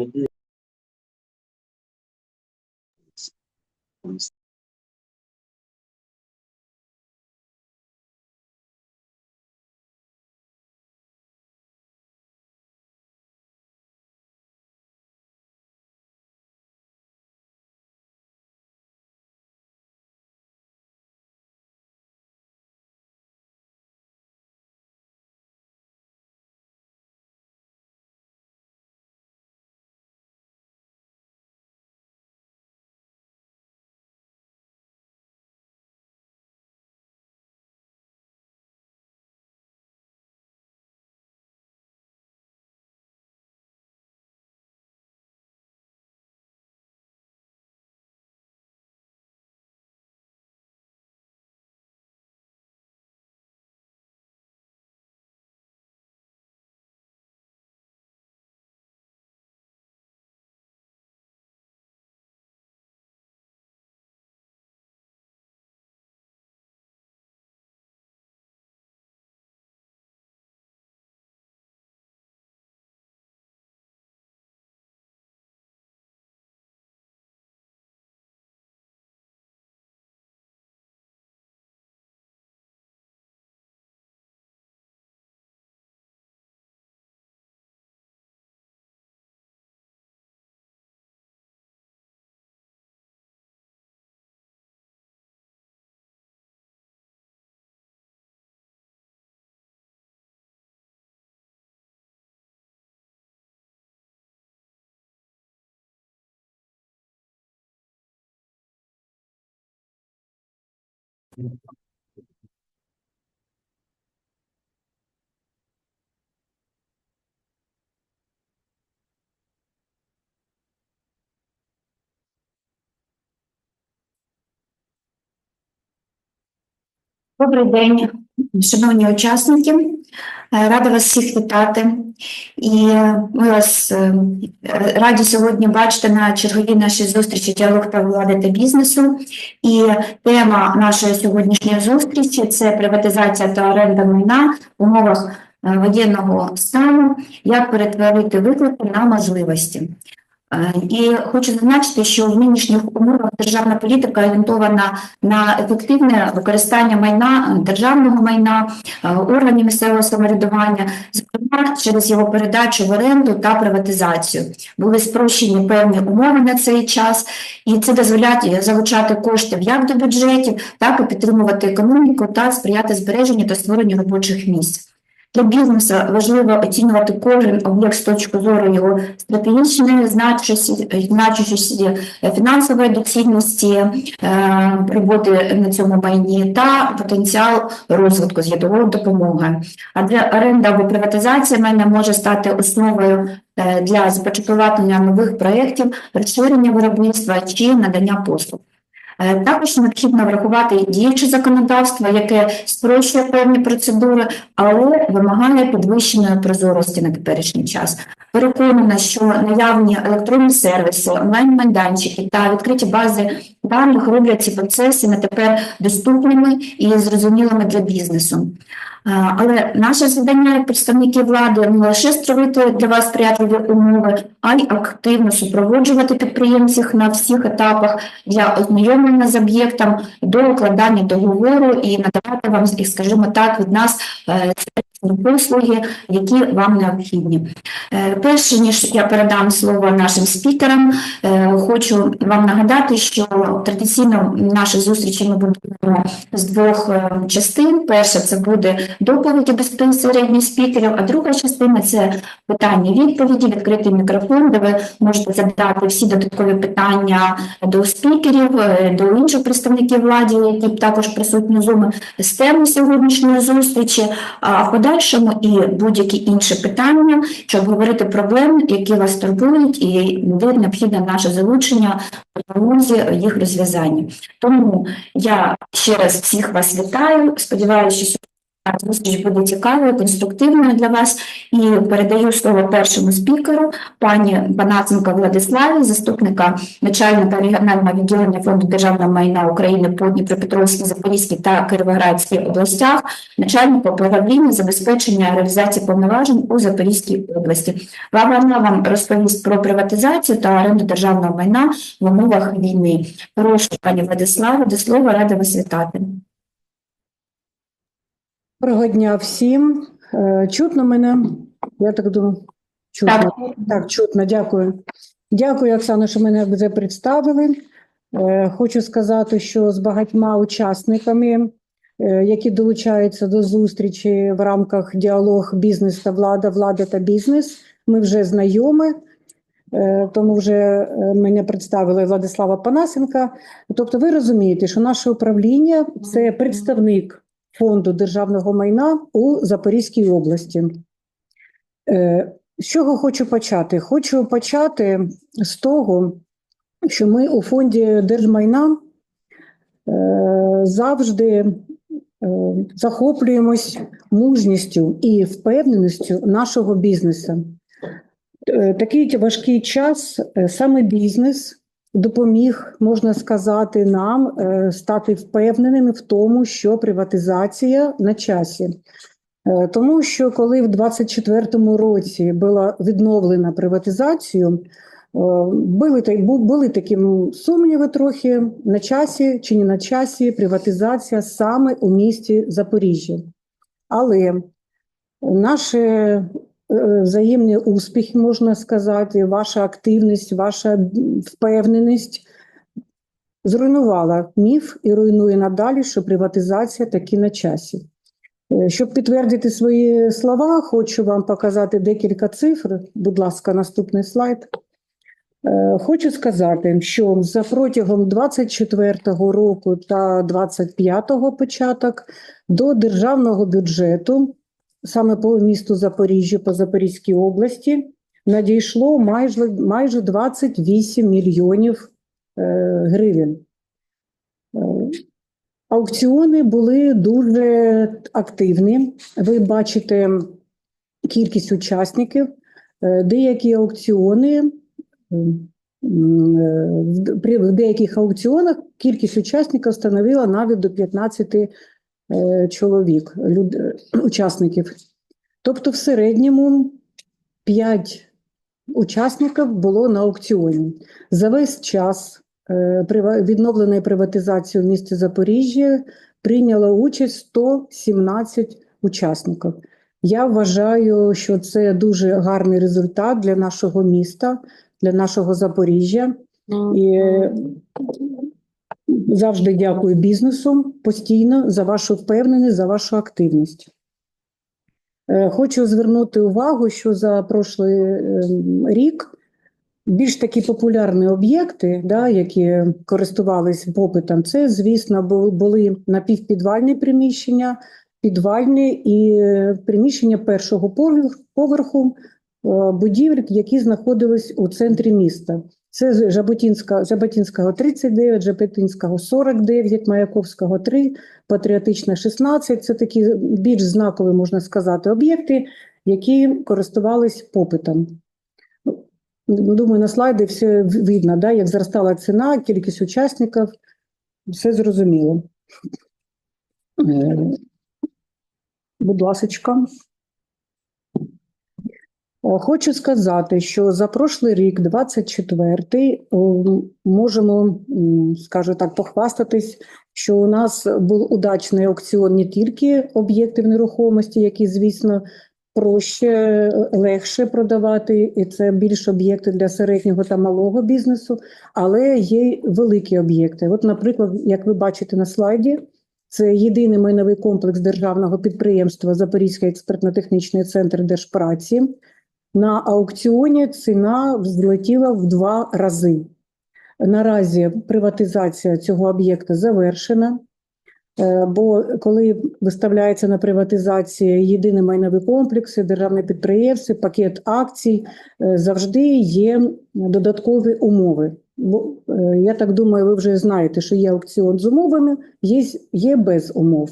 committee Добрий день, шановні учасники. Е, Рада вас всіх вітати. І е, ми вас е, раді сьогодні бачити на черговій нашій зустрічі діалог та влади та бізнесу. І тема нашої сьогоднішньої зустрічі це приватизація та оренда майна в умовах воєнного стану, як перетворити виклики на можливості. Е, І хочу зазначити, що в нинішніх умовах державна політика орієнтована на ефективне використання майна, державного майна, е, органів місцевого самоврядування, зокрема через його передачу в оренду та приватизацію. Були спрощені певні умови на цей час, і це дозволяє залучати кошти як до бюджетів, так і підтримувати економіку та сприяти збереженню та створенню робочих місць. Для бізнесу важливо оцінювати кожен об'єкт з точки зору його стратегічної значущості, е, фінансової доцільності е, роботи на цьому майні та потенціал розвитку з ядовою допомогою. Адже оренда або приватизація майна може стати основою е, для започаткування нових проєктів, розширення виробництва чи надання послуг. Е, Також необхідно врахувати діюче законодавство, яке спрощує певні процедури, але вимагає підвищеної прозорості на теперішній час. Переконана, що наявні електронні сервіси, онлайн-майданчики та відкриті бази даних роблять ці процеси на тепер доступними і зрозумілими для бізнесу. Е, Але наше завдання як представників влади не лише створити для вас сприятливі умови, а й активно супроводжувати підприємців на всіх етапах для ознайомлення з об'єктом до укладання договору і надавати вам, скажімо так, від нас е, послуги, які вам необхідні. Е, Перше ніж я передам слово нашим спікерам, е, хочу вам нагадати, що традиційно наші зустрічі ми будемо з двох е, частин. Перша це буде доповіді безпосередньо спікерів, а друга частина це питання відповіді, відкритий мікрофон, де ви можете задати всі додаткові питання до спікерів, до інших представників влади, які також присутні Zoom, з теми сьогоднішньої зустрічі, а подальшому і будь-які інші питання, щоб говорити проблеми, які вас турбують, і буде необхідне наше залучення допомозі їх розв'язанні. Тому я ще раз всіх вас вітаю. Сподіваюся, що Зустріч буде цікавою, конструктивною для вас. І передаю слово першому спікеру, пані Банаценко Владиславі, заступника начальника регіонального відділення Фонду державного майна України по Дніпропетровській, Запорізькій та Кіровоградській областях, начальника управління забезпечення реалізації повноважень у Запорізькій області. Вона вам розповість про приватизацію та оренду державного майна в умовах війни. Прошу, пані Владиславу, до слова рада вас вітати. Доброго дня всім. Е, Чутно мене? Я так думаю. Чутно. Так. Так, чутно, дякую. Дякую, Оксано, що мене вже представили. Е, Хочу сказати, що з багатьма учасниками, е, які долучаються до зустрічі в рамках діалог бізнес та влада, влада та бізнес, ми вже знайомі. Тому вже мене представила Владислава Панасенка. Тобто, ви розумієте, що наше управління це представник фонду державного майна у Запорізькій області. Е, З чого хочу почати? Хочу почати з того, що ми у фонді держмайна е, завжди е, захоплюємось мужністю і впевненістю нашого бізнесу. Такий важкий час саме бізнес допоміг, можна сказати, нам е, стати впевненими в тому, що приватизація на часі. Е, Тому що коли в 24-му році була відновлена приватизацію, е, були, були такі сумніви трохи на часі чи не на часі приватизація саме у місті Запоріжжя. Але наші взаємні успіхи, можна сказати, ваша активність, ваша впевненість зруйнувала міф і руйнує надалі, що приватизація таки на часі. Е, Щоб підтвердити свої слова, хочу вам показати декілька цифр. Будь ласка, наступний слайд. Е, Хочу сказати, що за протягом 24-го року та 25-го початок до державного бюджету, саме по місту Запоріжжя, по Запорізькій області, надійшло майже, майже 28 мільйонів е, гривень. Е, Аукціони були дуже активні. Ви бачите кількість учасників. Е, Деякі аукціони при деяких аукціонах кількість учасників становила навіть до 15 е, чоловік, люд, е, учасників. Тобто, в середньому 5 учасників було на аукціоні. За весь час е, відновленої приватизації в місті Запоріжжя прийняло участь 117 учасників. Я вважаю, що це дуже гарний результат для нашого міста, для нашого Запоріжжя. І е, завжди дякую бізнесу постійно за вашу впевненість, за вашу активність. Е, Хочу звернути увагу, що за прошлий ем, рік більш такі популярні об'єкти, да, які користувались попитом, це, звісно, були напівпідвальні приміщення, підвальні і е, приміщення першого поверху е, будівель, які знаходились у центрі міста. Це з Жаботінська, Жаботінського 39, Жаботінського 49, Маяковського 3, Патріотична 16. Це такі більш знакові, можна сказати, об'єкти, які користувались попитом. Ну, Думаю, на слайді все видно, да, як зростала ціна, кількість учасників, все зрозуміло. Е, Будь ласочка. Е, Хочу сказати, що за прошлий рік, 24-й, можемо, скажу так, похвастатись, що у нас був удачний аукціон не тільки об'єктів нерухомості, які, звісно, проще, е, легше продавати, і це більш об'єкти для середнього та малого бізнесу, але є й великі об'єкти. От, наприклад, як ви бачите на слайді, це єдиний майновий комплекс державного підприємства Запорізький експертно-технічний центр держпраці. На аукціоні ціна взлетіла в два рази. Наразі приватизація цього об'єкта завершена. Е, Бо коли виставляється на приватизацію єдиний майновий комплекс, державне підприємство, пакет акцій, е, завжди є додаткові умови. Е, Я так думаю, ви вже знаєте, що є аукціон з умовами, є без умов.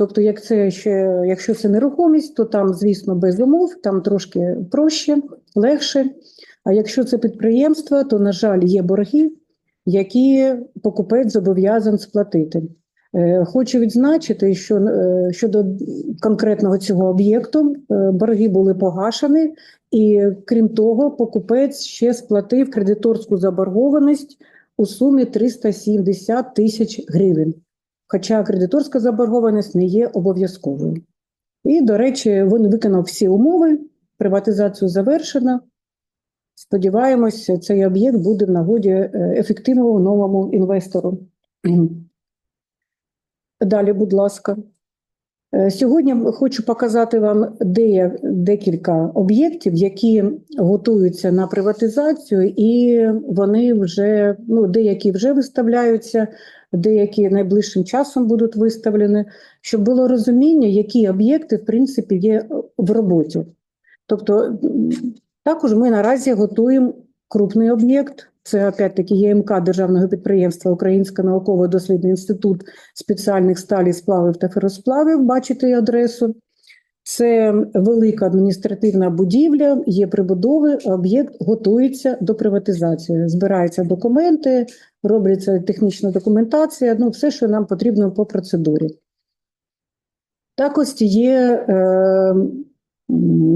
Тобто, як це ще, якщо це нерухомість, то там, звісно, без умов, там трошки проще, легше. А якщо це підприємство, то, на жаль, є борги, які покупець зобов'язаний сплатити. Е, Хочу відзначити, що е, щодо конкретного цього об'єкту е, борги були погашені, і крім того, покупець ще сплатив кредиторську заборгованість у сумі 370 тисяч гривень. Хоча кредиторська заборгованість не є обов'язковою. І, до речі, він виконав всі умови, приватизацію завершено. Сподіваємося, цей об'єкт буде в нагоді е, ефективному новому інвестору. Далі, будь ласка. Е, Сьогодні хочу показати вам дея- декілька об'єктів, які готуються на приватизацію, і вони вже ну, деякі вже виставляються, деякі найближчим часом будуть виставлені, щоб було розуміння, які об'єкти в принципі є в роботі. Тобто, також ми наразі готуємо крупний об'єкт. Це опять-таки ЄМК державного підприємства Український науково-дослідний інститут спеціальних сталі, сплавів та феросплавів. Бачите адресу. Це велика адміністративна будівля, є прибудови, об'єкт готується до приватизації. Збираються документи, робляться технічна документація, ну все, що нам потрібно по процедурі. Також є е,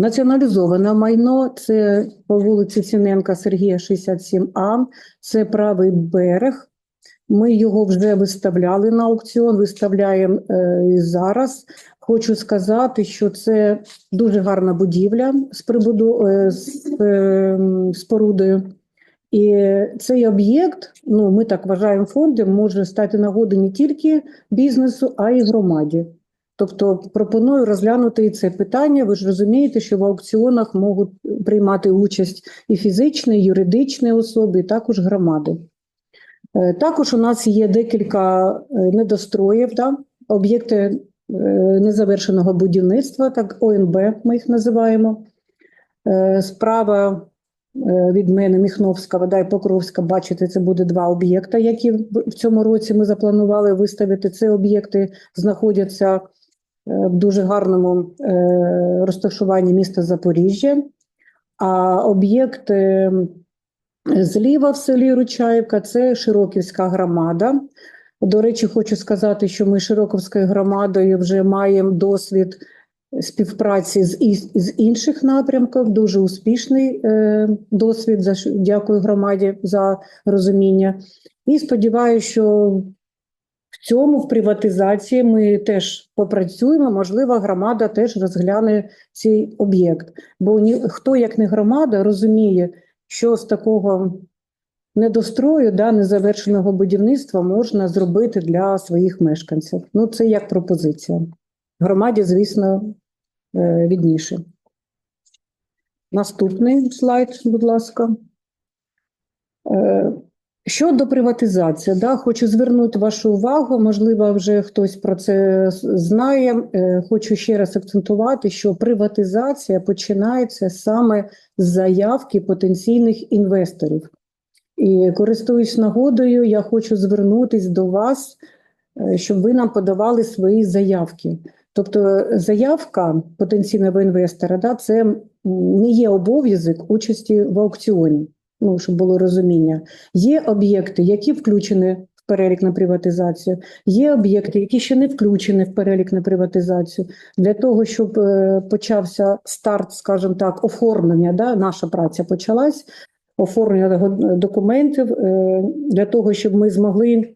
націоналізоване майно, це по вулиці Ціненка Сергія 67А, це правий берег. Ми його вже виставляли на аукціон, виставляємо е, і зараз. Хочу сказати, що це дуже гарна будівля з прибуду е, з е, спорудою. І цей об'єкт, ну ми так вважаємо фондом, може стати нагодою не тільки бізнесу, а й громаді. Тобто пропоную розглянути і це питання. Ви ж розумієте, що в аукціонах можуть приймати участь і фізичні, і юридичні особи, і також громади. Е, Також у нас є декілька е, недостроїв, да? об'єкти е, незавершеного будівництва, так ОНБ ми їх називаємо. Е, Справа е, від мене Міхновська, вода і Покровська, бачите, це буде два об'єкти, які в цьому році ми запланували виставити. Це об'єкти знаходяться е, в дуже гарному е, розташуванні міста Запоріжжя. А об'єкт е, зліва в селі Ручаївка це Широківська громада. До речі, хочу сказати, що ми Широковською громадою вже маємо досвід співпраці з, з інших напрямків, дуже успішний е, досвід. За дякую громаді за розуміння. І сподіваюся, що в цьому в приватизації ми теж попрацюємо. Можливо, громада теж розгляне цей об'єкт. Бо ні, хто, як не громада, розуміє, що з такого недострою, да, незавершеного будівництва можна зробити для своїх мешканців. Ну, це як пропозиція. Громаді, звісно, е, відніше. Наступний слайд, будь ласка. Е, Щодо приватизації, да, хочу звернути вашу увагу, можливо, вже хтось про це знає. Е, Хочу ще раз акцентувати, що приватизація починається саме з заявки потенційних інвесторів. І користуюсь нагодою, я хочу звернутись до вас, е, щоб ви нам подавали свої заявки. Тобто заявка потенційного інвестора, да, це не є обов'язок участі в аукціоні, ну, щоб було розуміння. Є об'єкти, які включені в перелік на приватизацію, є об'єкти, які ще не включені в перелік на приватизацію. Для того, щоб е, почався старт, скажімо так, оформлення, да, наша праця почалась, оформлення документів, е, для того, щоб ми змогли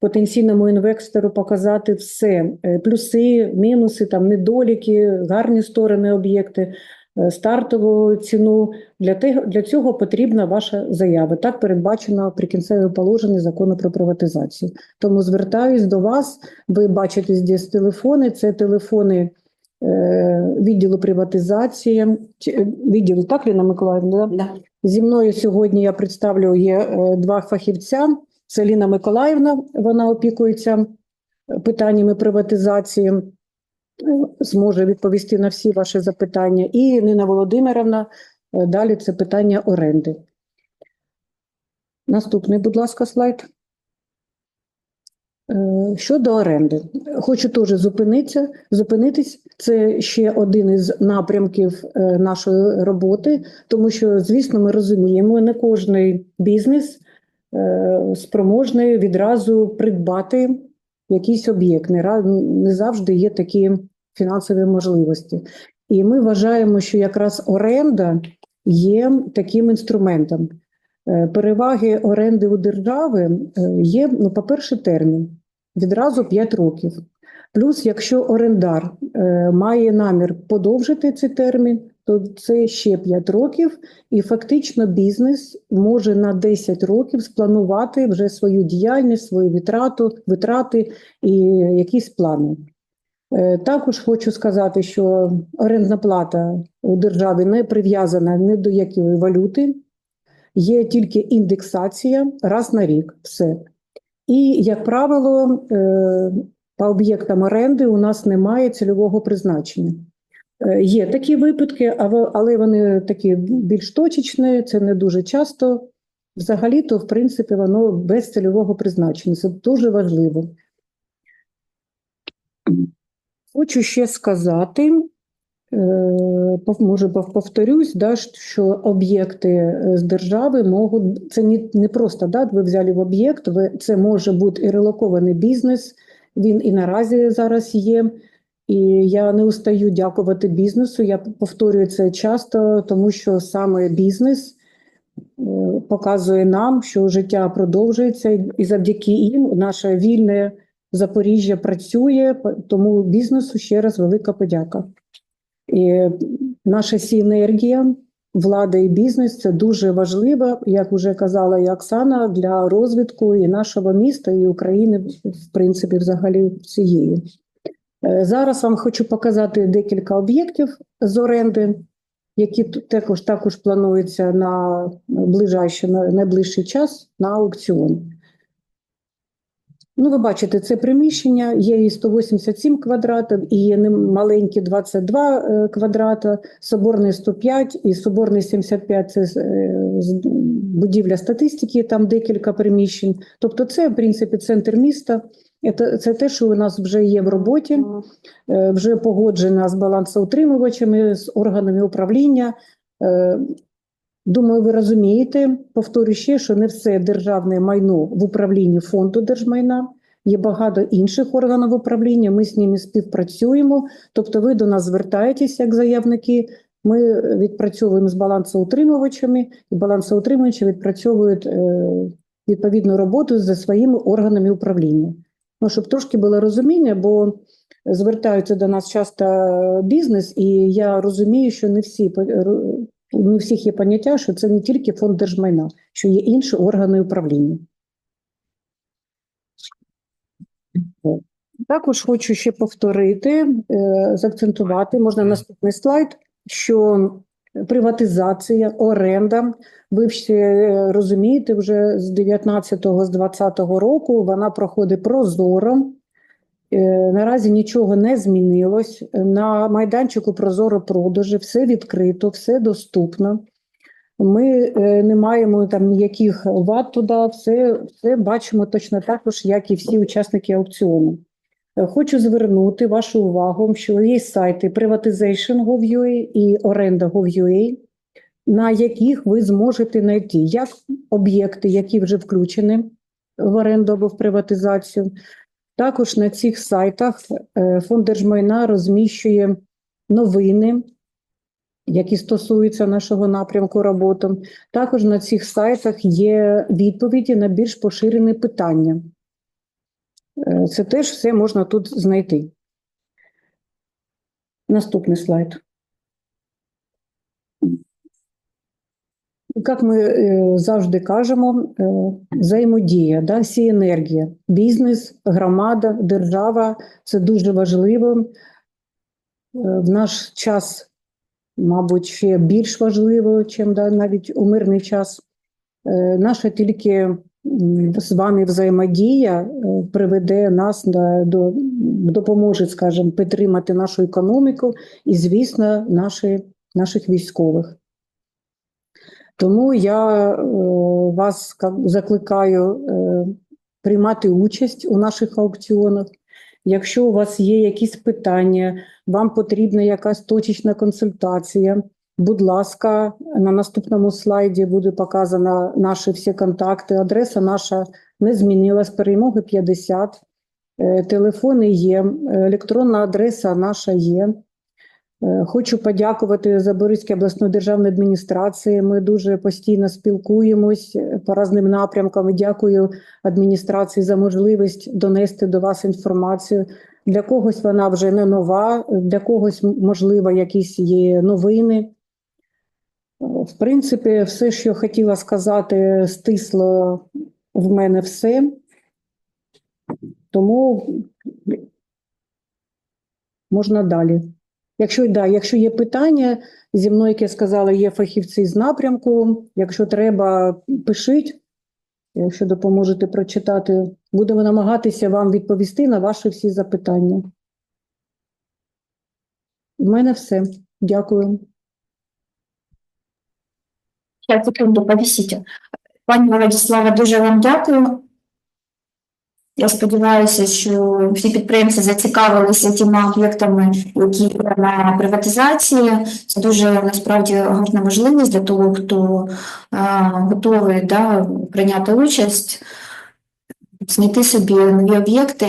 потенційному інвестору показати все: е, плюси, мінуси, там, недоліки, гарні сторони об'єкти, е, стартову ціну. Для, те, для цього потрібна ваша заява. Так передбачено прикінцеве положення закону про приватизацію. Тому звертаюсь до вас. Ви бачите здесь телефони. Це телефони е, відділу приватизації, е, відділу, так, Ліна Миколаївна? Да? Да. Зі мною сьогодні я представлю є е, два фахівця. Це Ліна Миколаївна, вона опікується е, питаннями приватизації, е, зможе відповісти на всі ваші запитання. І Нина Володимировна, далі це питання оренди. Наступний, будь ласка, слайд. Е, Щодо оренди, хочу теж зупинитися, зупинитись. Це ще один із напрямків е, нашої роботи, тому що, звісно, ми розуміємо, не кожний бізнес е, спроможний відразу придбати якийсь об'єкт. Не завжди є такі фінансові можливості. І ми вважаємо, що якраз оренда є таким інструментом. Е, Переваги оренди у держави е, є, ну, по-перше, термін відразу 5 років. Плюс, якщо орендар е, має намір подовжити цей термін, то це ще 5 років, і фактично бізнес може на 10 років спланувати вже свою діяльність, свою витрату, витрати і якісь плани. Також хочу сказати, що орендна плата у державі не прив'язана ні до якої валюти, є тільки індексація раз на рік. Все. І, як правило, е, по об'єктам оренди у нас немає цільового призначення. Е, Є такі випадки, але вони такі більш точечні, це не дуже часто. Взагалі-то, в принципі, воно без цільового призначення. Це дуже важливо. Хочу ще сказати, може повторюсь, да, що об'єкти е, з держави можуть, це не, не просто да, ви взяли в об'єкт, ви, це може бути і релокований бізнес, він і наразі зараз є. І я не устаю дякувати бізнесу. Я повторюю це часто, тому що саме бізнес е, показує нам, що життя продовжується, і завдяки їм наше вільне Запоріжжя працює, тому бізнесу ще раз велика подяка. І наша синергія, влада і бізнес це дуже важливо, як вже казала і Оксана, для розвитку і нашого міста, і України, в принципі, взагалі всієї. Е, Зараз вам хочу показати декілька об'єктів з оренди, які також, також плануються на ближайший, на найближчий час на аукціон. Ну, ви бачите, це приміщення, є і 187 квадратів, і є маленькі 22 е, квадрата, соборний 105 і соборний 75 – це е, будівля статистики, там декілька приміщень. Тобто це, в принципі, центр міста. Це, це те, що у нас вже є в роботі, е, вже погоджена з балансоутримувачами, з органами управління. Е, Думаю, ви розумієте, повторю ще, що не все державне майно в управлінні фонду держмайна. Є багато інших органів управління, ми з ними співпрацюємо. Тобто ви до нас звертаєтесь як заявники, ми відпрацьовуємо з балансоутримувачами, і балансоутримувачі відпрацьовують е, відповідну роботу за своїми органами управління. Ну, щоб трошки було розуміння, бо звертаються до нас часто бізнес, і я розумію, що не всі ро- не у всіх є поняття, що це не тільки фонд держмайна, що є інші органи управління. Також хочу ще повторити, е, заакцентувати, можна наступний слайд, що приватизація, оренда, ви всі е, розумієте, вже з 19-го, з 20-го року вона проходить прозоро. Е, Наразі нічого не змінилось. На майданчику Прозоро продажі все відкрито, все доступно. Ми е, не маємо там ніяких вад туди, все, все бачимо точно також, як і всі учасники аукціону. Е, Хочу звернути вашу увагу, що є сайти Privatization.gov.ua і Оренда.gov.ua, на яких ви зможете знайти як об'єкти, які вже включені в оренду або в приватизацію, також на цих сайтах е, фонд держмайна розміщує новини, які стосуються нашого напрямку роботи. Також на цих сайтах є відповіді на більш поширені питання. Е, Це теж все можна тут знайти. Наступний слайд. Як ми е, завжди кажемо, е, взаємодія, да, сіенергія, бізнес, громада, держава це дуже важливо. Е, В наш час, мабуть, ще більш важливо, ніж да, навіть у мирний час. Наша тільки з вами взаємодія приведе нас до допоможе, скажімо, підтримати нашу економіку і, звісно, наші, наших військових. Тому я е, вас закликаю е, приймати участь у наших аукціонах. Якщо у вас є якісь питання, вам потрібна якась точечна консультація, будь ласка, на наступному слайді буде показано наші всі контакти. Адреса наша не змінилась, перемоги 50. Е, Телефони є, електронна адреса наша є. Е, Хочу подякувати Заборізькій обласної державної адміністрації. Ми дуже постійно спілкуємось е, по різним напрямкам. Дякую адміністрації за можливість донести до вас інформацію. Для когось вона вже не нова, для когось, можливо, якісь є новини. Е, В принципі, все, що хотіла сказати, стисло в мене все. Тому можна далі. Якщо, да, якщо є питання, зі мною, як я сказала, є фахівці з напрямку. Якщо треба, пишіть. Якщо допоможете прочитати, будемо намагатися вам відповісти на ваші всі запитання. У мене все. Дякую. Ще секунду, повісіть. Пані Владислава, дуже вам дякую. Я сподіваюся, що всі підприємці зацікавилися тими об'єктами, які на приватизації. Це дуже насправді гарна можливість для того, хто е, готовий да, прийняти участь, знайти собі нові об'єкти.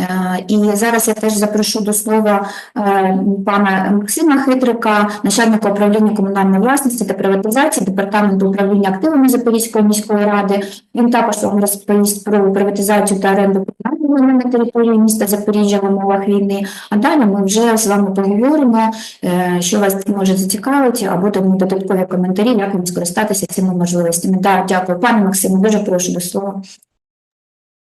Е, І зараз я теж запрошу до слова е, пана Максима Хитрика, начальника управління комунальної власності та приватизації департаменту управління активами Запорізької міської ради. Він також вам розповість про приватизацію та оренду комунального на території міста Запоріжжя в умовах війни. А далі ми вже з вами поговоримо, е, що вас може зацікавити, або тому додаткові коментарі, як вам скористатися цими можливостями. Да, дякую, пане Максиме, дуже прошу до слова.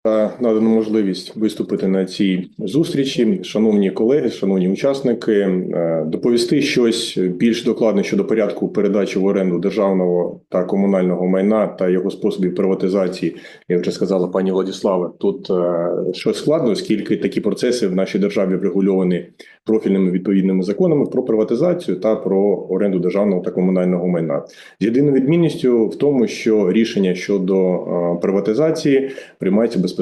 Надану можливість виступити на цій зустрічі. Шановні колеги, шановні учасники, е, доповісти щось більш докладне щодо порядку передачі в оренду державного та комунального майна та його способів приватизації, як вже сказала пані Владислава. Тут е, щось складно, оскільки такі процеси в нашій державі врегульовані профільними відповідними законами про приватизацію та про оренду державного та комунального майна. З єдиною відмінністю в тому, що рішення щодо е, приватизації приймається безпосередньо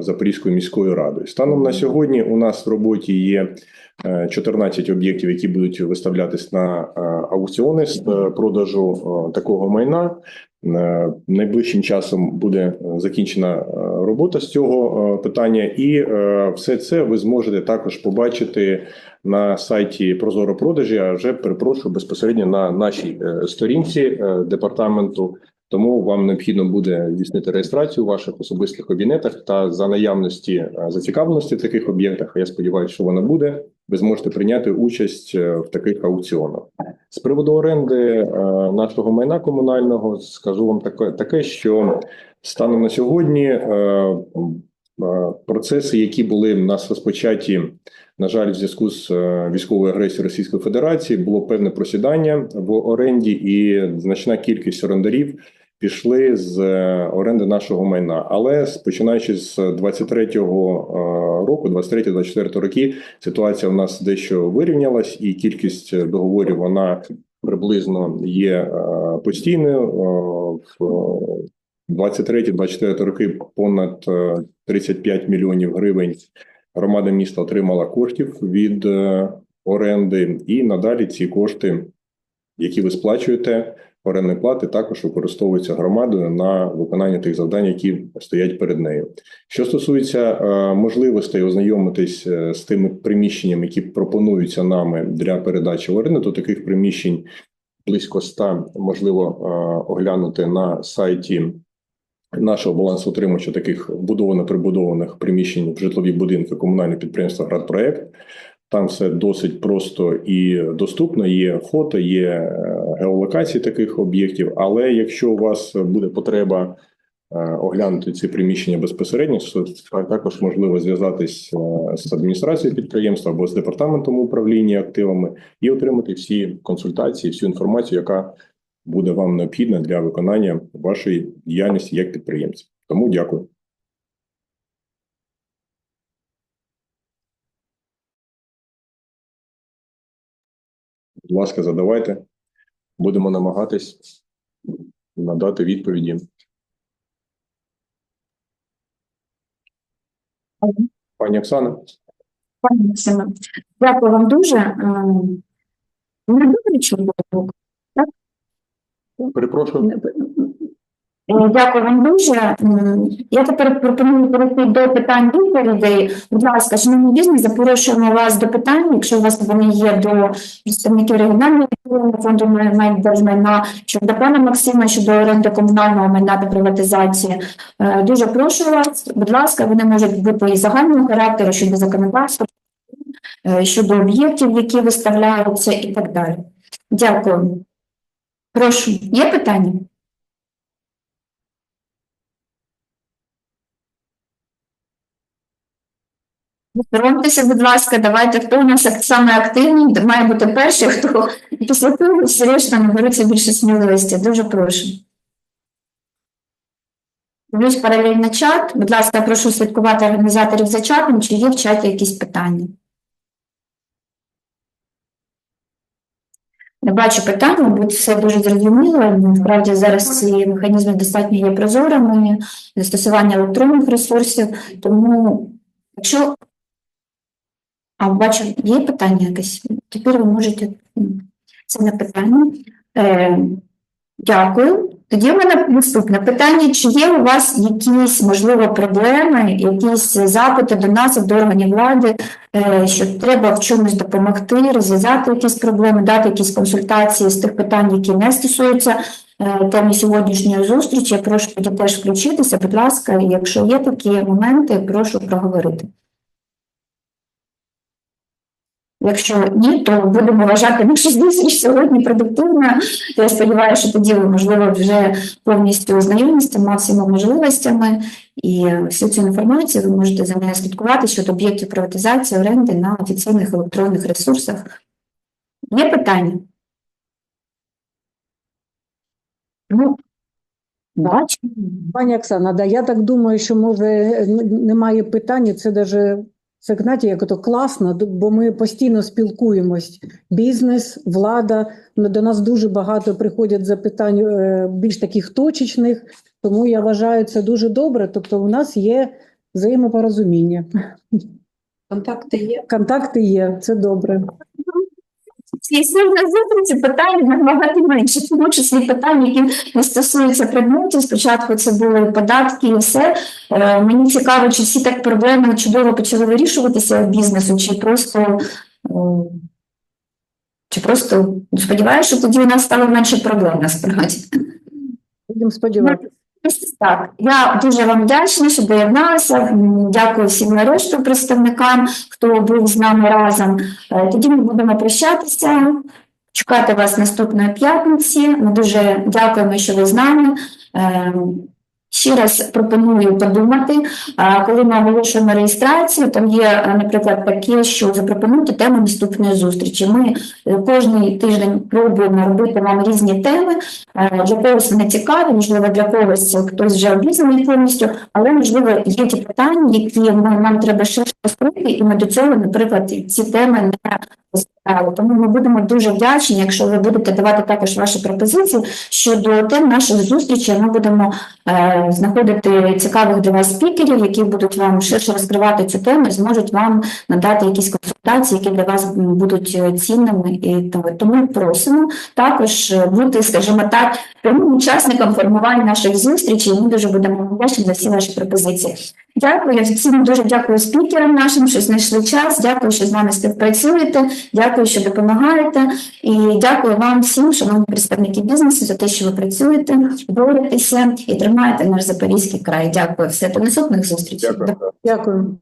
Запорізькою міською радою. Станом на сьогодні у нас в роботі є е, 14 об'єктів, які будуть виставлятись на е, аукціони з е, продажу е, такого майна. Е, Найближчим часом буде е, закінчена е, робота з цього е, питання, і е, все це ви зможете також побачити на сайті Прозоро продажі. А вже перепрошую безпосередньо на нашій е, сторінці е, департаменту тому вам необхідно буде здійснити реєстрацію у ваших особистих кабінетах та за наявності е, зацікавленості в таких об'єктах. Я сподіваюся, що вона буде. Ви зможете прийняти участь е, в таких аукціонах. З приводу оренди е, нашого майна комунального скажу вам таке, таке що станом на сьогодні процеси, які були в нас розпочаті, на жаль, в зв'язку з військовою агресією Російської Федерації, було певне просідання в оренді, і значна кількість орендарів пішли з е, оренди нашого майна. Але починаючи з 23-го е, року, 23-24 роки, ситуація в нас дещо вирівнялась, і кількість е, договорів вона приблизно є е, постійною. Е, В 23-24 роки понад е, 35 мільйонів гривень громада міста отримала коштів від е, оренди, і надалі ці кошти, які ви сплачуєте, орендні плати також використовуються громадою на виконання тих завдань, які стоять перед нею. Що стосується е, можливостей ознайомитись е, з тими приміщеннями, які пропонуються нами для передачі в оренду, то таких приміщень близько ста можливо е, оглянути на сайті. Нашого балансоутримувача таких будовано-прибудованих приміщень в житлові будинки комунального підприємства «Градпроект». Там все досить просто і доступно. Є фото, є е, геолокації таких об'єктів. Але якщо у вас буде потреба е, оглянути ці приміщення безпосередньо, то також можливо зв'язатись е, з адміністрацією підприємства або з департаментом управління активами і отримати всі консультації, всю інформацію, яка буде вам необхідна для виконання вашої діяльності як підприємця. Тому дякую. Будь ласка, задавайте. Будемо намагатись надати відповіді Пані Оксана. Пані Оксана, дякую вам дуже. Ем, добре чому так? Перепрошую. Е, Дякую вам дуже. Я тепер пропоную перейти до питань відповідей. Будь ласка, шановні бізнес, запрошуємо вас до питань, якщо у вас вони є до представників регіонального фонду май- держмайна, щодо пана Максима, щодо оренди комунального майна та приватизації. Е, Дуже прошу вас, будь ласка, вони можуть бути і загального характеру щодо законодавства, е, щодо об'єктів, які виставляються, і так далі. Дякую. Прошу, є питання? Соромтеся, будь ласка, давайте, хто у нас саме активний, має бути перший, хто після того всі решта наберуться більше сміливості. Дуже прошу. Дивлюсь паралельно чат. Будь ласка, прошу слідкувати організаторів за чатом, чи є в чаті якісь питання. Не бачу питань, мабуть, все дуже зрозуміло. Насправді зараз ці механізми достатньо є прозорими, застосування електронних ресурсів, тому якщо а бачу, є питання якесь? Тепер ви можете це не питання. Е, дякую. Тоді в мене наступне питання: чи є у вас якісь можливо проблеми, якісь запити до нас, до органів влади, е, що треба в чомусь допомогти, розв'язати якісь проблеми, дати якісь консультації з тих питань, які не стосуються е, теми сьогоднішньої зустрічі. Я прошу тоді теж включитися. Будь ласка, якщо є такі моменти, прошу проговорити. Якщо ні, то будемо вважати нашу зустріч сьогодні продуктивною. Я сподіваюся, що тоді ви, можливо, вже повністю ознайомі з всіма можливостями і всю цю інформацію ви можете за нею слідкувати щодо об'єктів приватизації, оренди на офіційних електронних ресурсах. Є питання? Ну, бачу. Пані Оксана, да, я так думаю, що може немає питань, це даже це знаєте, як то класно, бо ми постійно спілкуємось. Бізнес, влада. ну, До нас дуже багато приходять запитань е, більш таких точечних, тому я вважаю це дуже добре. Тобто, у нас є взаємопорозуміння. Контакти є. Контакти є, це добре. Ці сильні зустрічі питань набагато менше, в тому числі питань, які не стосуються предметів. Спочатку це були податки і все. Е, Мені цікаво, чи всі так проблеми чудово почали вирішуватися бізнесу, чи просто, чи просто сподіваюся, що тоді у нас стало менше проблем насправді. Будемо сподіватися. Так, я дуже вам вдячна, що доєдналися. Дякую всім нарешту представникам, хто був з нами разом. Е, Тоді ми будемо прощатися. Чекати вас наступної п'ятниці. Ми дуже дякуємо, що ви з нами. Ще раз пропоную подумати, коли ми оголошуємо реєстрацію, там є, наприклад, таке, що запропонуйте тему наступної зустрічі. Ми е, кожний тиждень пробуємо робити вам різні теми. Е, Для когось вони цікаві, можливо, для когось хтось вже обізнаний повністю, але можливо є ті питання, які ми- нам треба ще розкрити, і ми до цього, наприклад, ці теми не розглядали. Тому ми будемо дуже вдячні, якщо ви будете давати також ваші пропозиції щодо тем наших зустрічей. Ми будемо е, знаходити цікавих для вас спікерів, які будуть вам ширше розкривати цю тему, зможуть вам надати якісь консультації, які для вас будуть е, цінними. І тому- просимо також е, бути, скажімо так, прямим учасником формування наших зустрічей. Ми дуже будемо вдячні за всі ваші пропозиції. Дякую. Всім дуже дякую спікерам нашим, що знайшли час. Дякую, що з нами співпрацюєте. Дякую, що допомагаєте. І дякую вам всім, шановні представники бізнесу, за те, що ви працюєте, боретеся і тримаєте наш запорізький край. Дякую. Все до наступних зустрічей. Дякую. Дякую.